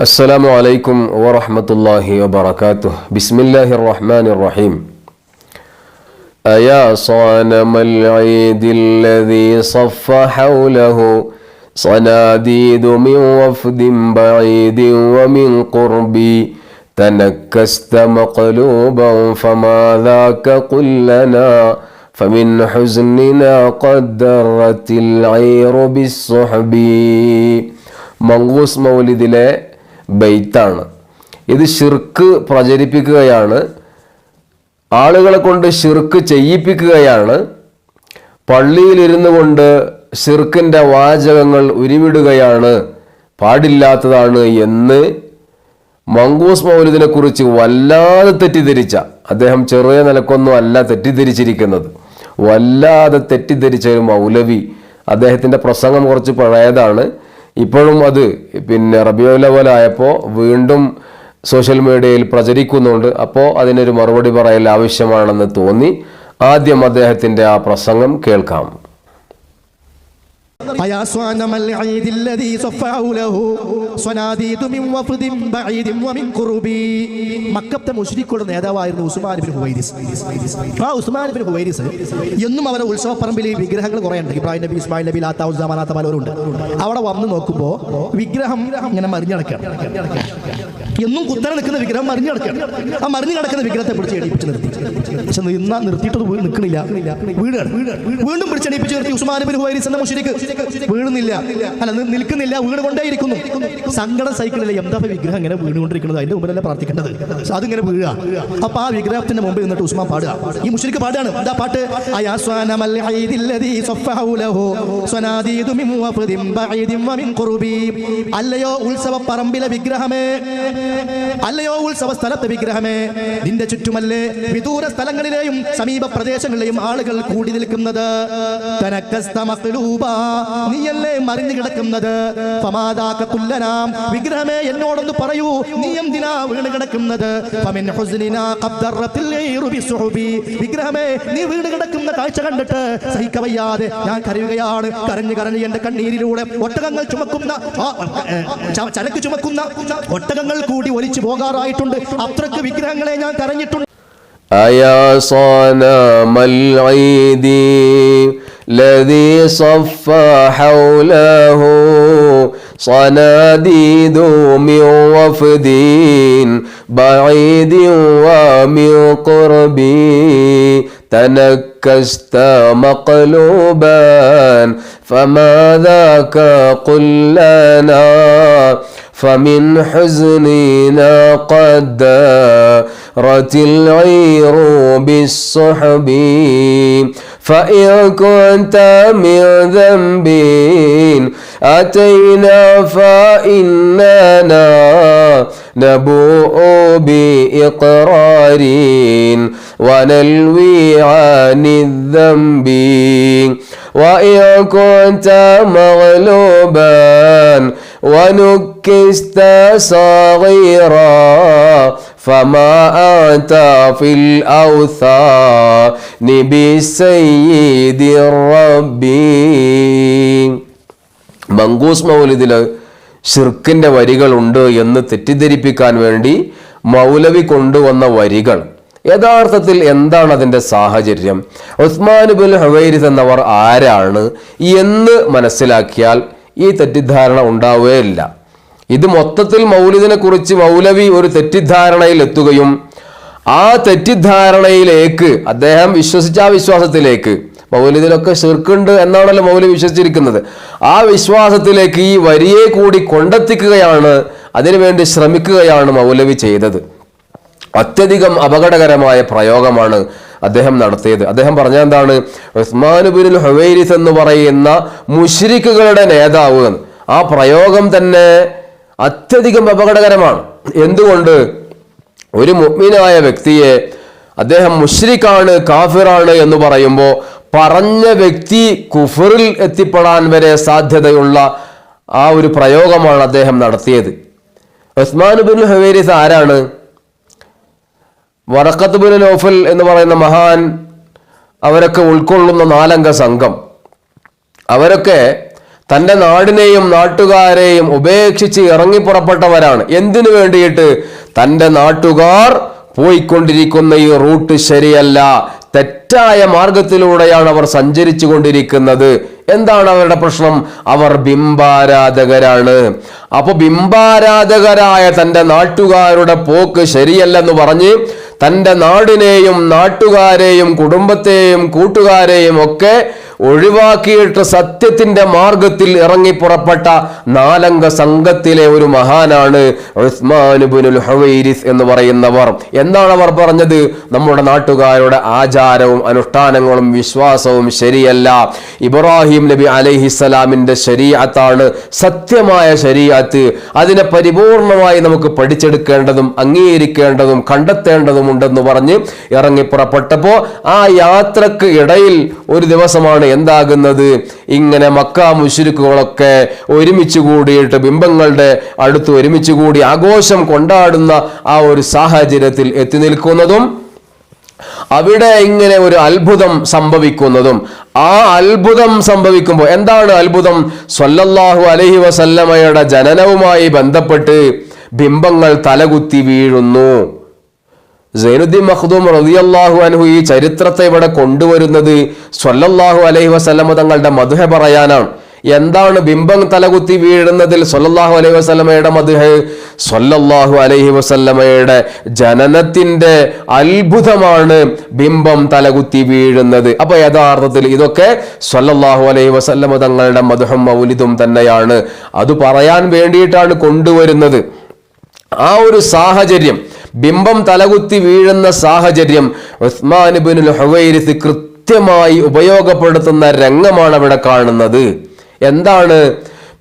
السلام عليكم ورحمة الله وبركاته. بسم الله الرحمن الرحيم. أيا صانم العيد الذي صف حوله؟ صناديد من وفد بعيد ومن قرب. تنكست مقلوبا فما ذاك قل لنا؟ فمن حزننا قد درت العير بالصحب. منغوص مولد لا ബെയ്ത്താണ്. ഇത് ഷിർക്ക് പ്രചരിപ്പിക്കുകയാണ്. ആളുകളെ കൊണ്ട് ഷിർക്ക് ചെയ്യിപ്പിക്കുകയാണ്. പള്ളിയിലിരുന്നു കൊണ്ട് ഷിർക്കിന്റെ വാചകങ്ങൾ ഉരുവിടുകയാണ്. പാടില്ലാത്തതാണ് എന്ന് മങ്കൂസ് മൗലിദിനെ കുറിച്ച് വല്ലാതെ തെറ്റിദ്ധരിച്ച അദ്ദേഹം ചെറിയ നിലക്കൊന്നും അല്ല തെറ്റിദ്ധരിച്ചിരിക്കുന്നത്. വല്ലാതെ തെറ്റിദ്ധരിച്ച ഒരു മൗലവി അദ്ദേഹത്തിന്റെ പ്രസംഗം കുറച്ച് പഴയതാണ്. ഇപ്പോഴും അത് പിന്നെ റബിയോലവലായപ്പോൾ വീണ്ടും സോഷ്യൽ മീഡിയയിൽ പ്രചരിക്കുന്നുണ്ട്. അപ്പോൾ അതിനൊരു മറുപടി പറയൽ ആവശ്യമാണെന്ന് തോന്നി. ആദ്യം അദ്ദേഹത്തിന്റെ ആ പ്രസംഗം കേൾക്കാം. أيا صنم العيد الذي صف حوله صناديد من وفد بعيد ومن قرب മക്കത്തെ മുഷ്രിഖുടെ നേതാവായിരുന്നു ഉസ്മാൻ ബിൻ ഹുവൈരിസ് ആ ഉസ്മാൻ ബിൻ ഹുവൈരിസ് എന്നും അവരുടെ ഉത്സവപ്പറമ്പിൽ ഈ വിഗ്രഹങ്ങൾ കുറേ ഉണ്ട് ഇബ്രാഹിം നബി ഇസ്മായിൽ നബി ലാത്ത ഉസ്മാനാത്ത പലരുണ്ട് അവിടെ വന്ന് നോക്കുമ്പോൾ വിഗ്രഹം ഇങ്ങനെ മറിഞ്ഞടക്കുകയാണ് എന്നും കുത്തനെ നിൽക്കുന്ന വിഗ്രഹം മറിഞ്ഞു കിടക്കുകയാണ്. ആ മറിഞ്ഞു കിടക്കുന്ന വിഗ്രഹത്തെ പിടിച്ച് എണീപ്പിച്ച് നിർത്തി. പക്ഷെ നിന്നാ നിർത്തിയിട്ട് വീ- നിൽക്കണില്ല. വീടാണ് വീണ്ടും പിടിച്ച് എണീപ്പിച്ച് നിർത്തി ഉസ്മാൻ ബിൻ ഹുവൈരിസ് എന്ന മുഷരിക്ക്. വീഴുന്നില്ല. അല്ല നിൽക്കുന്നില്ല നിൽക്കുന്നില്ല വീണുകൊണ്ടേയിരിക്കുന്നു. സങ്കടം സൈക്കിളിലെ എന്താ വിഗ്രഹം ഇങ്ങനെ വീണുകൊണ്ടിരിക്കുന്നത്? അതിന്റെ മുമ്പിലല്ല പ്രാർത്ഥിക്കേണ്ടത്. അതിങ്ങനെ വീഴുക. അപ്പൊ ആ വിഗ്രഹത്തിന്റെ മുമ്പിൽ നിന്നിട്ട് ഉസ്മാൻ പാടുക. ഈ മുഷരിക്ക് പാടാണ് എന്താ പാട്ട്? അല്ലയോ ഉത്സവ പറമ്പിലെ വിഗ്രഹമേ? അല്ലയോ ഉത്സവ സ്ഥലത്തെ വിഗ്രഹമേ നിന്റെ ചുറ്റുമല്ലേ വിദൂര സ്ഥലങ്ങളിലെയും സമീപ പ്രദേശങ്ങളിലെയും ആളുകൾ കൂടി നിൽക്കുന്നത്. നീയല്ലേ മറിഞ്ഞു കിടക്കുന്നത് കുല്ലനാം വിഗ്രഹമേ എന്നോടൊന്ന് പറയൂ നീ എന്തിനാ വീണ് കിടക്കുന്നത്. വിഗ്രഹമേ നീ വീണ് കിടക്കുന്ന കാഴ്ച കണ്ടിട്ട് സഹിക്കവയ്യാതെ ഞാൻ കരയുകയാണ് കരഞ്ഞു കരഞ്ഞു എന്റെ കണ്ണീരിലൂടെ ഒട്ടകങ്ങൾ ചുമക്കുന്ന ചരക്ക് ചുമക്കുന്ന ഒട്ടകങ്ങൾ കൂടി ഒലിച്ചു പോകാറായിട്ടുണ്ട് അത്രക്ക് വിഗ്രഹങ്ങളെ ഞാൻ കരഞ്ഞിട്ടുണ്ട് أيا صنم العيد الذي صف حوله صناديد من وفد بعيد ومن قرب تنكست مقلوبا فما ذاك قل لنا فمن حزننا قد دارت العير بالصحب فإن كنت من ذنب أتينا فإننا نبوء بإقرار ونلوي عن الذنب. وإن كنت مغلوبا ونكست صغيرا فما أنت في الأوثان بالسيد الربي മങ്കൂസ് മൗലിദിൽ ഷിർക്കിൻ്റെ വരികളുണ്ട് എന്ന് തെറ്റിദ്ധരിപ്പിക്കാൻ വേണ്ടി മൗലവി കൊണ്ടുവന്ന വരികൾ യഥാർത്ഥത്തിൽ എന്താണ് അതിൻ്റെ സാഹചര്യം ഉസ്മാൻ ബുൽ ഹുവൈരിസ് എന്നവർ ആരാണ് എന്ന് മനസ്സിലാക്കിയാൽ ഈ തെറ്റിദ്ധാരണ ഉണ്ടാവുകയില്ല. ഇത് മൊത്തത്തിൽ മൗലിദിനെ കുറിച്ച് മൗലവി ഒരു തെറ്റിദ്ധാരണയിൽ എത്തുകയും ആ തെറ്റിദ്ധാരണയിലേക്ക് അദ്ദേഹം വിശ്വസിച്ച ആ വിശ്വാസത്തിലേക്ക് മൗലിദിനൊക്കെ ശിർക്കുണ്ട് എന്നാണല്ലോ മൗലി വിശ്വസിച്ചിരിക്കുന്നത്. ആ വിശ്വാസത്തിലേക്ക് ഈ വരിയെ കൂടി കൊണ്ടെത്തിക്കുകയാണ് അതിനുവേണ്ടി ശ്രമിക്കുകയാണ് മൗലവി ചെയ്തത്. അത്യധികം അപകടകരമായ പ്രയോഗമാണ് അദ്ദേഹം നടത്തിയത്. അദ്ദേഹം പറഞ്ഞ എന്താണ്? ഉസ്മാനുബിൻ ഹുവൈരിസ് എന്ന് പറയുന്ന മുഷിരിക്കുകളുടെ നേതാവ്. ആ പ്രയോഗം തന്നെ അത്യധികം അപകടകരമാണ്. എന്തുകൊണ്ട്? ഒരു മുഗ്മിനായ വ്യക്തിയെ അദ്ദേഹം മുഷ്രിഖാണ് കാഫിറാണ് എന്ന് പറയുമ്പോൾ പറഞ്ഞ വ്യക്തി കുഫറിൽ എത്തിപ്പെടാൻ വരെ സാധ്യതയുള്ള ആ ഒരു പ്രയോഗമാണ് അദ്ദേഹം നടത്തിയത്. ഉസ്മാൻ ബിൻ ഹുവൈരിസ് ആരാണ്? വറക്കത്ത് ബിൻ നോഫൽ എന്ന് പറയുന്ന മഹാൻ അവരൊക്കെ ഉൾക്കൊള്ളുന്ന നാലംഗ സംഘം. അവരൊക്കെ തന്റെ നാടിനെയും നാട്ടുകാരെയും ഉപേക്ഷിച്ച് ഇറങ്ങി പുറപ്പെട്ടവരാണ് എന്തിനു വേണ്ടിയിട്ട്? തന്റെ നാട്ടുകാർ പോയിക്കൊണ്ടിരിക്കുന്ന ഈ റൂട്ട് ശരിയല്ല. തെറ്റായ മാർഗത്തിലൂടെയാണ് അവർ സഞ്ചരിച്ചു കൊണ്ടിരിക്കുന്നത് എന്താണ് അവരുടെ പ്രശ്നം? അവർ ബിംബാരാധകരാണ്. അപ്പൊ ബിംബാരാധകരായ തന്റെ നാട്ടുകാരുടെ പോക്ക് ശരിയല്ലെന്ന് പറഞ്ഞ് തന്റെ നാടിനെയും നാട്ടുകാരെയും കുടുംബത്തെയും കൂട്ടുകാരെയും ഒക്കെ ഒഴിവാക്കിയിട്ട് സത്യത്തിന്റെ മാർഗത്തിൽ ഇറങ്ങി പുറപ്പെട്ട നാലംഗ സംഘത്തിലെ ഒരു മഹാനാണ് ഉസ്മാനുബുനുൽ ഹവൈരിസ് എന്ന് പറയുന്നവർ. എന്താണ് അവർ പറഞ്ഞത്? നമ്മുടെ നാട്ടുകാരുടെ ആചാരവും അനുഷ്ഠാനങ്ങളും വിശ്വാസവും ശരിയല്ല. ഇബ്രാഹിം നബി അലൈഹിസ്സലാമിന്റെ ശരീഅത്താണ് സത്യമായ ശരീഅത്ത്. അതിനെ പരിപൂർണമായി നമുക്ക് പഠിച്ചെടുക്കേണ്ടതും അംഗീകരിക്കേണ്ടതും കണ്ടെത്തേണ്ടതുമുണ്ടെന്ന് പറഞ്ഞ് ഇറങ്ങി പുറപ്പെട്ടപ്പോൾ ആ യാത്രയ്ക്ക് ഇടയിൽ ഒരു ദിവസമാണ് എന്താകുന്നത്? ഇങ്ങനെ മക്ക മുഷിരുക്കുകളൊക്കെ ഒരുമിച്ച് കൂടിയിട്ട് ബിംബങ്ങളുടെ അടുത്ത് ഒരുമിച്ച് കൂടി ആഘോഷം കൊണ്ടാടുന്ന ആ ഒരു സാഹചര്യത്തിൽ എത്തി നിൽക്കുന്നതും അവിടെ ഇങ്ങനെ ഒരു അത്ഭുതം സംഭവിക്കുന്നതും. ആ അത്ഭുതം സംഭവിക്കുമ്പോൾ എന്താണ് അത്ഭുതം? സൊല്ലല്ലാഹു അലഹി വസല്ലമയുടെ ജനനവുമായി ബന്ധപ്പെട്ട് ബിംബങ്ങൾ തലകുത്തി വീഴുന്നു. സൈനുദ്ദീൻ മഖ്ദൂം റളിയല്ലാഹു അൻഹു ഈ ചരിത്രത്തെ ഇവിടെ കൊണ്ടുവരുന്നത് സൊല്ലാഹു അലൈഹി വസ്ലമ തങ്ങളുടെ മധുഹ പറയാനാണ്. എന്താണ് ബിംബം തലകുത്തി വീഴുന്നതിൽ സൊല്ലാഹു അലൈഹി വസ്ലമയുടെ മധുഹ? സൊല്ലാഹു അലൈഹി വസല്ലമയുടെ ജനനത്തിന്റെ അത്ഭുതമാണ് ബിംബം തലകുത്തി വീഴുന്നത്. അപ്പൊ യഥാർത്ഥത്തിൽ ഇതൊക്കെ സൊല്ലാഹു അലൈഹി വസല്ലമ തങ്ങളുടെ മധുഹം മൗലിതും തന്നെയാണ്. അത് പറയാൻ വേണ്ടിയിട്ടാണ് കൊണ്ടുവരുന്നത്. ആ ഒരു സാഹചര്യം ബിംബം തലകുത്തി വീഴുന്ന സാഹചര്യം ഉസ്മാൻ ബിനുൽ കൃത്യമായി ഉപയോഗപ്പെടുത്തുന്ന രംഗമാണ് അവിടെ കാണുന്നത്. എന്താണ്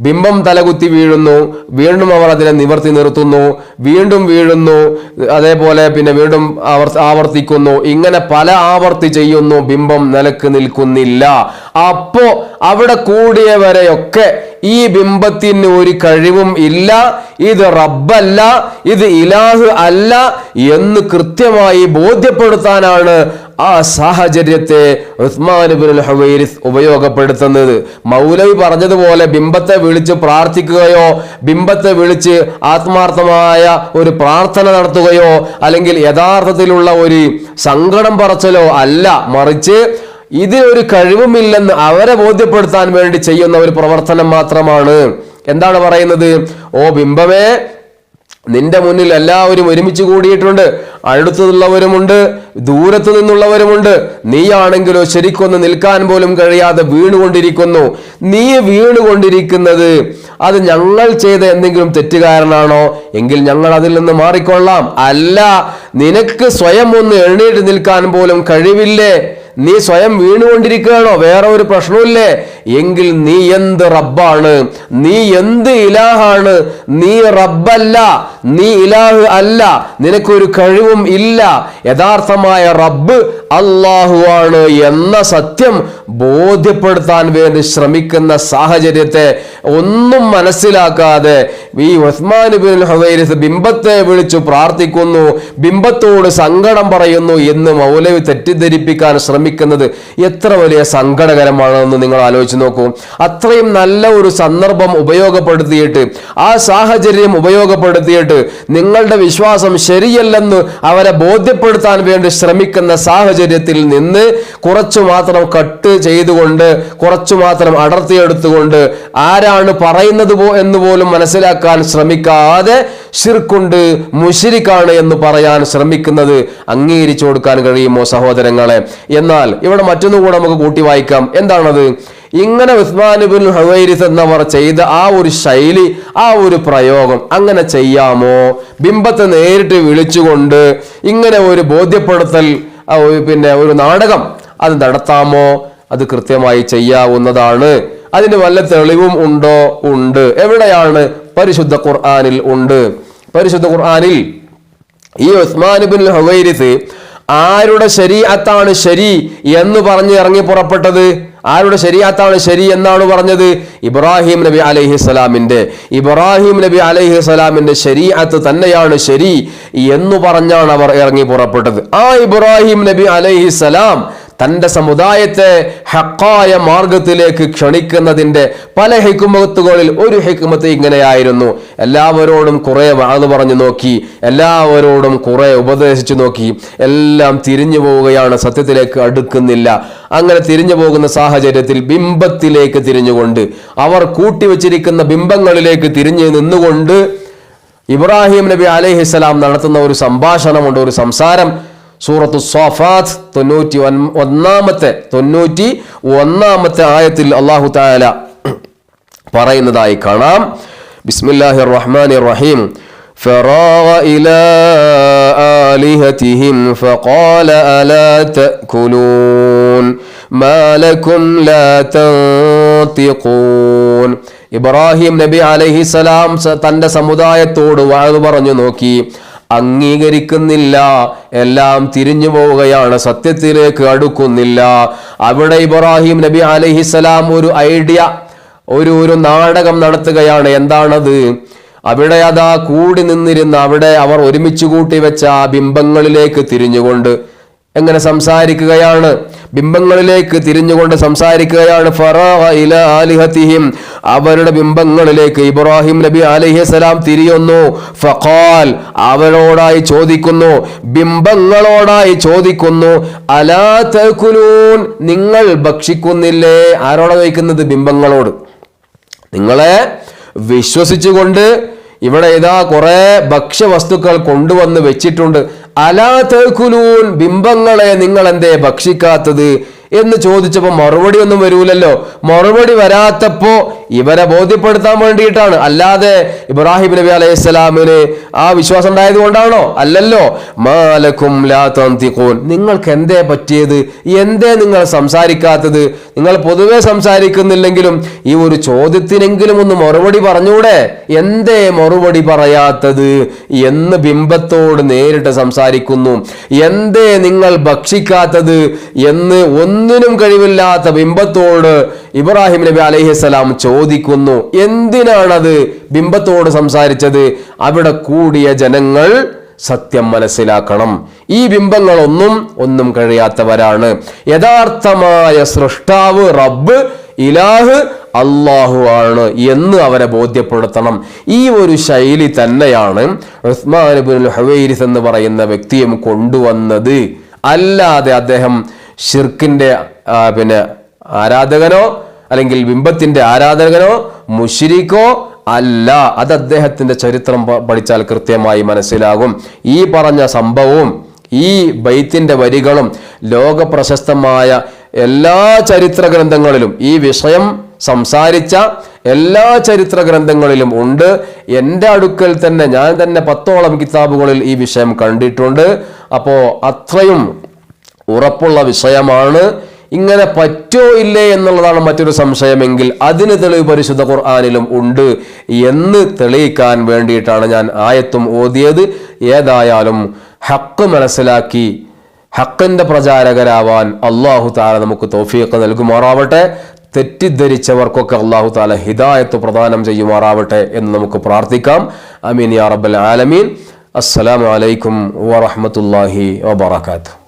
ബിംബം തലകുത്തി വീഴുന്നു. വീണ്ടും അവർ അതിനെ നിവർത്തി നിർത്തുന്നു. വീണ്ടും വീഴുന്നു. അതേപോലെ പിന്നെ വീണ്ടും അവർ ആവർത്തിക്കുന്നു. ഇങ്ങനെ പല ആവർത്തി ചെയ്യുന്നു. ബിംബം നിലയ്ക്ക് നിൽക്കുന്നില്ല. അപ്പോ അവിടെ കൂടിയവരെയൊക്കെ ഈ ബിംബത്തിന് ഒരു കഴിവും ഇല്ല. ഇത് റബ്ബല്ല. ഇത് ഇലാഹ് അല്ല എന്ന് കൃത്യമായി ബോധ്യപ്പെടുത്താനാണ് ആ സാഹചര്യത്തെ ഉസ്മാൻ ബിൻ ഹുവൈരിസ് ഉപയോഗപ്പെടുത്തുന്നത്. മൗലവി പറഞ്ഞതുപോലെ ബിംബത്തെ വിളിച്ച് പ്രാർത്ഥിക്കുകയോ ബിംബത്തെ വിളിച്ച് ആത്മാർത്ഥമായ ഒരു പ്രാർത്ഥന നടത്തുകയോ അല്ലെങ്കിൽ യഥാർത്ഥത്തിലുള്ള ഒരു സങ്കടം പറച്ചലോ അല്ല. മറിച്ച് ഇത് ഒരു കഴിവുമില്ലെന്ന് അവരെ ബോധ്യപ്പെടുത്താൻ വേണ്ടി ചെയ്യുന്ന ഒരു പ്രവർത്തനം മാത്രമാണ്. എന്താണ് പറയുന്നത്? ഓ ബിംബമേ നിന്റെ മുന്നിൽ എല്ലാവരും ഒരുമിച്ച് കൂടിയിട്ടുണ്ട്. അടുത്തുള്ളവരുമുണ്ട് ദൂരത്തു നിന്നുള്ളവരുമുണ്ട് നീയാണെങ്കിലോ ശരിക്കൊന്ന് നിൽക്കാൻ പോലും കഴിയാതെ വീണുകൊണ്ടിരിക്കുന്നു. നീ വീണുകൊണ്ടിരിക്കുന്നത് അത് ഞങ്ങൾ ചെയ്ത എന്തെങ്കിലും തെറ്റുകാരനാണോ? എങ്കിൽ ഞങ്ങൾ അതിൽ നിന്ന് മാറിക്കൊള്ളാം. അല്ല നിനക്ക് സ്വയം ഒന്ന് എഴുന്നേറ്റ് നിൽക്കാൻ പോലും കഴിവില്ലേ? നീ സ്വയം വീണുകൊണ്ടിരിക്കുകയാണോ? വേറെ ഒരു പ്രശ്നമില്ലേ എങ്കിൽ നീ എന്ത് റബ്ബാണ്? നീ എന്ത് ഇലാഹാണ്? നീ റബ്ബല്ല. നീ ഇലാഹ് അല്ല. നിനക്കൊരു കഴിവും ഇല്ല. യഥാർത്ഥമായ റബ്ബ് അള്ളാഹുവാണ് എന്ന സത്യം ബോധ്യപ്പെടുത്താൻ വേണ്ടി ശ്രമിക്കുന്ന സാഹചര്യത്തെ ഒന്നും മനസ്സിലാക്കാതെ ഈ ഉസ്മാൻ ബിൻ ഹുവൈരിസ് ബിംബത്തെ വിളിച്ചു പ്രാർത്ഥിക്കുന്നു. ബിംബത്തോട് സങ്കടം പറയുന്നു എന്ന് മൗലവി തെറ്റിദ്ധരിപ്പിക്കാൻ ശ്രമിക്കുന്നത് എത്ര വലിയ സങ്കടകരമാണെന്ന് നിങ്ങൾ ആലോചിച്ച് നോക്കൂ. അത്രയും നല്ല ഒരു സന്ദർഭം ഉപയോഗപ്പെടുത്തിയിട്ട് ആ സാഹചര്യം ഉപയോഗപ്പെടുത്തിയിട്ട് നിങ്ങളുടെ വിശ്വാസം ശരിയല്ലെന്ന് അവരെ ബോധ്യപ്പെടുത്താൻ വേണ്ടി ശ്രമിക്കുന്ന സാഹചര്യത്തിൽ നിന്ന് കുറച്ചു മാത്രം കട്ട് ചെയ്തുകൊണ്ട് കുറച്ചു മാത്രം അടർത്തിയെടുത്തുകൊണ്ട് ആരാണ് പറയുന്നത് എന്ന് പോലും മനസ്സിലാക്കാൻ ശ്രമിക്കാതെ ഷിർക്കുണ്ട് മുഷിരിക്കാണ് എന്ന് പറയാൻ ശ്രമിക്കുന്നത് അംഗീകരിച്ചു കൊടുക്കാൻ കഴിയുമോ സഹോദരങ്ങളെ? എന്നാൽ ഇവിടെ മറ്റൊന്നുകൂടെ നമുക്ക് കൂട്ടി വായിക്കാം. എന്താണത്? ഇങ്ങനെ ഉസ്മാനുബിൻ ഹുവൈരിസ് എന്നവർ ചെയ്ത ആ ഒരു ശൈലി ആ ഒരു പ്രയോഗം അങ്ങനെ ചെയ്യാമോ? ബിംബത്തെ നേരിട്ട് വിളിച്ചുകൊണ്ട് ഇങ്ങനെ ഒരു ബോധ്യപ്പെടുത്തൽ പിന്നെ ഒരു നാടകം അത് നടത്താമോ? അത് കൃത്യമായി ചെയ്യാവുന്നതാണ്. അതിന് വല്ല തെളിവും ഉണ്ടോ? ഉണ്ട്. എവിടെയാണ് പരിശുദ്ധ ഖുർആാനിൽ ഉണ്ട്? പരിശുദ്ധ ഖുർആാനിൽ ഈ ഉസ്മാൻ ബിൻ ഹുവൈരിസ് ആരുടെ ശരീഅത്താണ് ശരി എന്ന് പറഞ്ഞ് ഇറങ്ങി പുറപ്പെട്ടത്? ആരുടെ ശരീഅത്താണ് ശരി എന്നാണ് പറഞ്ഞത്? ഇബ്രാഹിം നബി അലൈഹി സ്വലാമിന്റെ. ഇബ്രാഹിം നബി അലൈഹി സ്വലാമിന്റെ ശരീഅത്ത് തന്നെയാണ് ശരി എന്ന് പറഞ്ഞാണ് അവർ ഇറങ്ങി പുറപ്പെട്ടത്. ആ ഇബ്രാഹിം നബി അലൈഹി സ്വലാം തന്റെ സമുദായത്തെ ഹക്കായ മാർഗത്തിലേക്ക് ക്ഷണിക്കുന്നതിന്റെ പല ഹിക്കുമത്തുകളിൽ ഒരു ഹിക്കുമത്ത് ഇങ്ങനെയായിരുന്നു. എല്ലാവരോടും കുറെ വാത് പറഞ്ഞു നോക്കി എല്ലാവരോടും കുറെ ഉപദേശിച്ചു നോക്കി എല്ലാം തിരിഞ്ഞു പോവുകയാണ് സത്യത്തിലേക്ക് അടുക്കുന്നില്ല. അങ്ങനെ തിരിഞ്ഞു പോകുന്ന സാഹചര്യത്തിൽ ബിംബത്തിലേക്ക് തിരിഞ്ഞുകൊണ്ട് അവർ കൂട്ടിവെച്ചിരിക്കുന്ന ബിംബങ്ങളിലേക്ക് തിരിഞ്ഞു നിന്നുകൊണ്ട് ഇബ്രാഹിം നബി അലൈഹിസ്സലാം നടത്തുന്ന ഒരു സംഭാഷണമുണ്ട് ഒരു സംസാരം. സൂറത്തു സ്വാഫാത്ത് തൊണ്ണൂറ്റി ഒൻ- ഒന്നാമത്തെ തൊണ്ണൂറ്റി ഒന്നാമത്തെ ആയത്തിൽ അള്ളാഹു താല പറയുന്നതായി കാണാം ബിസ്മില്ലാഹി റഹ്മാൻ റഹീം فراغ إلى آلهتهم فقال ألا تأكلون ما لكم لا تنطقون ഇബ്രാഹിം നബി അലൈഹിസലാം സ- തന്റെ സമുദായത്തോട് വാഴ് പറഞ്ഞു നോക്കി അംഗീകരിക്കുന്നില്ല. എല്ലാം തിരിഞ്ഞു പോവുകയാണ്. സത്യത്തിലേക്ക് അടുക്കുന്നില്ല. അവിടെ ഇബ്രാഹിം നബി അലഹിസലാം ഒരു ഐഡിയ ഒരു ഒരു നാടകം നടത്തുകയാണ്. എന്താണത്? അവിടെ അതാ കൂടി നിന്നിരുന്ന അവിടെ അവർ ഒരുമിച്ച് കൂട്ടി വെച്ച ആ ബിംബങ്ങളിലേക്ക് തിരിഞ്ഞുകൊണ്ട് എങ്ങനെ സംസാരിക്കുകയാണ്? ബിംബങ്ങളിലേക്ക് തിരിഞ്ഞുകൊണ്ട് സംസാരിക്കുകയാണ് ഫറാഹ അവരുടെ ബിംബങ്ങളിലേക്ക് ഇബ്രാഹിം നബി അലൈഹിസ്സലാം തിരിയുന്നു. ഫഖാൽ അവരോടായി ചോദിക്കുന്നു. ബിംബങ്ങളോടായി ചോദിക്കുന്നു. അലാ നിങ്ങൾ ഭക്ഷിക്കുന്നില്ലേ? ആരോടാ ചോദിക്കുന്നത്? ബിംബങ്ങളോട്. നിങ്ങളെ വിശ്വസിച്ചുകൊണ്ട് ഇവിടെ ഇതാ കുറെ ഭക്ഷ്യവസ്തുക്കൾ കൊണ്ടുവന്ന് വെച്ചിട്ടുണ്ട്. അലാ തേക്കുലൂൻ ബിംബങ്ങളെ നിങ്ങൾ എന്തേ ഭക്ഷിക്കാത്തത്? എന്ന് ചോദിച്ചപ്പോൾ മറുപടി ഒന്നും വരൂലല്ലോ. മറുപടി വരാത്തപ്പോ ഇവരെ ബോധ്യപ്പെടുത്താൻ വേണ്ടിയിട്ടാണ്. അല്ലാതെ ഇബ്രാഹിം നബി അലൈഹി സ്വലാമിന് ആ വിശ്വാസം ഉണ്ടായത് കൊണ്ടാണോ? അല്ലല്ലോ. മാലക്കും ലാ തന്തിഖൂൻ നിങ്ങൾക്ക് എന്തേ പറ്റിയത്? എന്തേ നിങ്ങൾ സംസാരിക്കാത്തത്? നിങ്ങൾ പൊതുവെ സംസാരിക്കുന്നില്ലെങ്കിലും ഈ ഒരു ചോദ്യത്തിനെങ്കിലും ഒന്ന് മറുപടി പറഞ്ഞൂടെ? എന്തേ മറുപടി പറയാത്തത്? എന്ന് ബിംബത്തോട് നേരിട്ട് സംസാരിക്കുന്നു. എന്തേ നിങ്ങൾ ഭക്ഷിക്കാത്തത്? എന്ന് ഒന്നിനും കഴിവില്ലാത്ത ബിംബത്തോട് ഇബ്രാഹിം നബി അലൈഹിസ്സലാം ചോദിക്കുന്നു. എന്തിനാണത് ബിംബത്തോട് സംസാരിച്ചത്? അവിടെ കൂടിയ ജനങ്ങൾ സത്യം മനസ്സിലാക്കണം. ഈ ബിംബങ്ങളൊന്നും ഒന്നും കഴിയാത്തവരാണ്. യഥാർത്ഥമായ സൃഷ്ടാവ് റബ്ബ് ഇലാഹ് അള്ളാഹു ആണ് എന്ന് അവരെ ബോധ്യപ്പെടുത്തണം. ഈ ഒരു ശൈലി തന്നെയാണ് ഉസ്മാൻ ഇബ്നുൽ ഹുവൈരിസ് എന്ന് പറയുന്ന വ്യക്തിയും കൊണ്ടുവന്നത്. അല്ലാതെ അദ്ദേഹം ഷിർക്കിന്റെ പിന്നെ ആരാധകനോ അല്ലെങ്കിൽ ബിംബത്തിന്റെ ആരാധകനോ മുഷിരിക്കോ അല്ല. അത് അദ്ദേഹത്തിന്റെ ചരിത്രം പഠിച്ചാൽ കൃത്യമായി മനസ്സിലാകും. ഈ പറഞ്ഞ സംഭവവും ഈ ബൈത്തിന്റെ വരികളും ലോക പ്രശസ്തമായ എല്ലാ ചരിത്ര ഗ്രന്ഥങ്ങളിലും ഈ വിഷയം സംസാരിച്ച എല്ലാ ചരിത്ര ഗ്രന്ഥങ്ങളിലും ഉണ്ട്. എന്റെ അടുക്കൽ തന്നെ ഞാൻ തന്നെ പത്തോളം കിതാബുകളിൽ ഈ വിഷയം കണ്ടിട്ടുണ്ട്. അപ്പോൾ അത്രയും ഉറപ്പുള്ള വിഷയമാണ്. ഇങ്ങനെ പറ്റോ ഇല്ലേ എന്നുള്ളതാണ് മറ്റൊരു സംശയമെങ്കിൽ അതിന് തെളിവ് പരിശുദ്ധ ഖുർആാനിലും ഉണ്ട് എന്ന് തെളിയിക്കാൻ വേണ്ടിയിട്ടാണ് ഞാൻ ആയത്തും ഓതിയത്. ഏതായാലും ഹക്ക് മനസ്സിലാക്കി ഹക്കിന്റെ പ്രചാരകരാവാൻ അള്ളാഹു താല നമുക്ക് തോഫിയൊക്കെ നൽകുമാറാവട്ടെ. തെറ്റിദ്ധരിച്ചവർക്കൊക്കെ അള്ളാഹു താല ഹിദായത്ത് പ്രദാനം ചെയ്യുമാറാവട്ടെ എന്ന് നമുക്ക് പ്രാർത്ഥിക്കാം. അമീൻ യാ റബ്ബൽ ആലമീൻ. അസ്സലാമലൈക്കും വറഹ്മത്തുള്ളാഹി വബറകാതുഹു.